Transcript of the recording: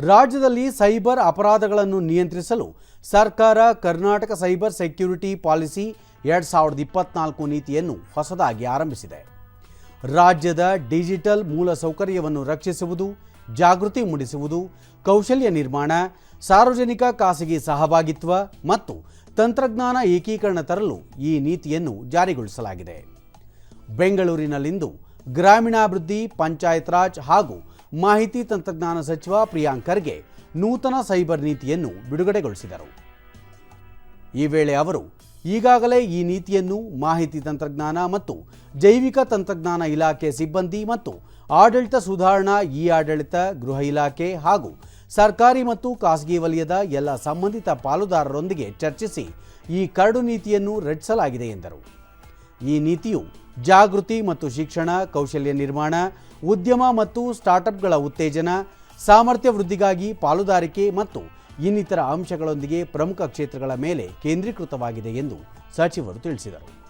ರಾಜ್ಯದಲ್ಲಿ ಸೈಬರ್ ಅಪರಾಧಗಳನ್ನು ನಿಯಂತ್ರಿಸಲು ಸರ್ಕಾರ ಕರ್ನಾಟಕ ಸೈಬರ್ ಸೆಕ್ಯುರಿಟಿ ಪಾಲಿಸಿ ಎರಡು ಸಾವಿರದ ಇಪ್ಪತ್ನಾಲ್ಕು ನೀತಿಯನ್ನು ಹೊಸದಾಗಿ ಆರಂಭಿಸಿದೆ. ರಾಜ್ಯದ ಡಿಜಿಟಲ್ ಮೂಲಸೌಕರ್ಯವನ್ನು ರಕ್ಷಿಸುವುದು, ಜಾಗೃತಿ ಮೂಡಿಸುವುದು, ಕೌಶಲ್ಯ ನಿರ್ಮಾಣ, ಸಾರ್ವಜನಿಕ ಖಾಸಗಿ ಸಹಭಾಗಿತ್ವ ಮತ್ತು ತಂತ್ರಜ್ಞಾನ ಏಕೀಕರಣ ತರಲು ಈ ನೀತಿಯನ್ನು ಜಾರಿಗೊಳಿಸಲಾಗಿದೆ. ಬೆಂಗಳೂರಿನಲ್ಲಿಂದು ಗ್ರಾಮೀಣಾಭಿವೃದ್ಧಿ ಪಂಚಾಯತ್ ರಾಜ್ ಹಾಗೂ ಮಾಹಿತಿ ತಂತ್ರಜ್ಞಾನ ಸಚಿವ ಪ್ರಿಯಾಂಕ್ ಖರ್ಗೆ ನೂತನ ಸೈಬರ್ ನೀತಿಯನ್ನು ಬಿಡುಗಡೆಗೊಳಿಸಿದರು. ಈ ವೇಳೆ ಅವರು, ಈಗಾಗಲೇ ಈ ನೀತಿಯನ್ನು ಮಾಹಿತಿ ತಂತ್ರಜ್ಞಾನ ಮತ್ತು ಜೈವಿಕ ತಂತ್ರಜ್ಞಾನ ಇಲಾಖೆ ಸಿಬ್ಬಂದಿ ಮತ್ತು ಆಡಳಿತ ಸುಧಾರಣಾ ಇ ಆಡಳಿತ ಗೃಹ ಇಲಾಖೆ ಹಾಗೂ ಸರ್ಕಾರಿ ಮತ್ತು ಖಾಸಗಿ ವಲಯದ ಎಲ್ಲ ಸಂಬಂಧಿತ ಪಾಲುದಾರರೊಂದಿಗೆ ಚರ್ಚಿಸಿ ಈ ಕರಡು ನೀತಿಯನ್ನು ರಚಿಸಲಾಗಿದೆ ಎಂದರು. ಈ ನೀತಿಯು ಜಾಗೃತಿ ಮತ್ತು ಶಿಕ್ಷಣ, ಕೌಶಲ್ಯ ನಿರ್ಮಾಣ, ಉದ್ಯಮ ಮತ್ತು ಸ್ಟಾರ್ಟ್ಅಪ್ಗಳ ಉತ್ತೇಜನ, ಸಾಮರ್ಥ್ಯ ವೃದ್ಧಿಗಾಗಿ ಪಾಲುದಾರಿಕೆ ಮತ್ತು ಇನ್ನಿತರ ಅಂಶಗಳೊಂದಿಗೆ ಪ್ರಮುಖ ಕ್ಷೇತ್ರಗಳ ಮೇಲೆ ಕೇಂದ್ರೀಕೃತವಾಗಿದೆ ಎಂದು ಸಚಿವರು ತಿಳಿಸಿದರು.